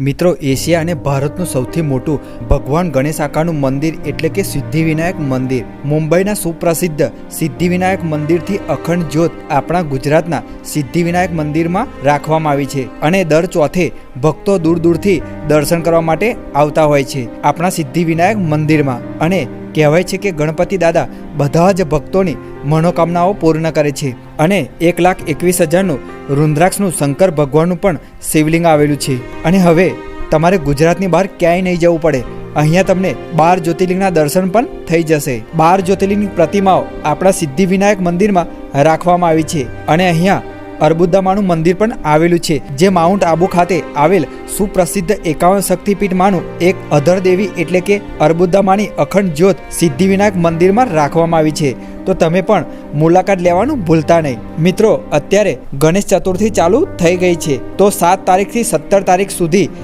મિત્રો, એશિયા અને ભારતનું સૌથી મોટું ભગવાન ગણેશ આકારનું મંદિર એટલે કે સિદ્ધિવિનાયક મંદિર. મુંબઈના સુપ્રસિદ્ધ સિદ્ધિવિનાયક મંદિરથી અખંડ જ્યોત આપણા ગુજરાતના સિદ્ધિવિનાયક મંદિરમાં રાખવામાં આવી છે અને દર ચોથે ભક્તો દૂર દૂરથી દર્શન કરવા માટે આવતા હોય છે આપણા સિદ્ધિવિનાયક મંદિરમાં. અને કહેવાય છે કે ગણપતિ દાદા બધા જ ભક્તોની મનોકામનાઓ પૂર્ણ કરે છે. અને એક લાખ એકવીસ હજારનું રુદ્રાક્ષનું શંકર ભગવાનનું પણ શિવલિંગ આવેલું છે. અને હવે તમારે ગુજરાતની બહાર ક્યાંય નહીં જવું પડે. અહીંયા તમને બાર જ્યોતિર્લિંગના દર્શન પણ થઈ જશે. બાર જ્યોતિર્લિંગની પ્રતિમાઓ આપણા સિદ્ધિવિનાયક મંદિરમાં રાખવામાં આવી છે. અને અહીંયા અર્બુદામાનું મંદિર પણ આવેલું છે, જે માઉન્ટ આબુ ખાતે આવેલ સુપ્રસિદ્ધ એકાવન શક્તિપીઠમાંનું એક અધર દેવી એટલે કે અર્બુદામાની અખંડ જ્યોત સિદ્ધિવિનાયક મંદિરમાં રાખવામાં આવી છે. તો તમે પણ મુલાકાત લેવાનું ભૂલતા નહીં. મિત્રો, અત્યારે ગણેશ ચતુર્થી ચાલુ થઈ ગઈ છે. તો સાત તારીખથી સત્તર તારીખ સુધી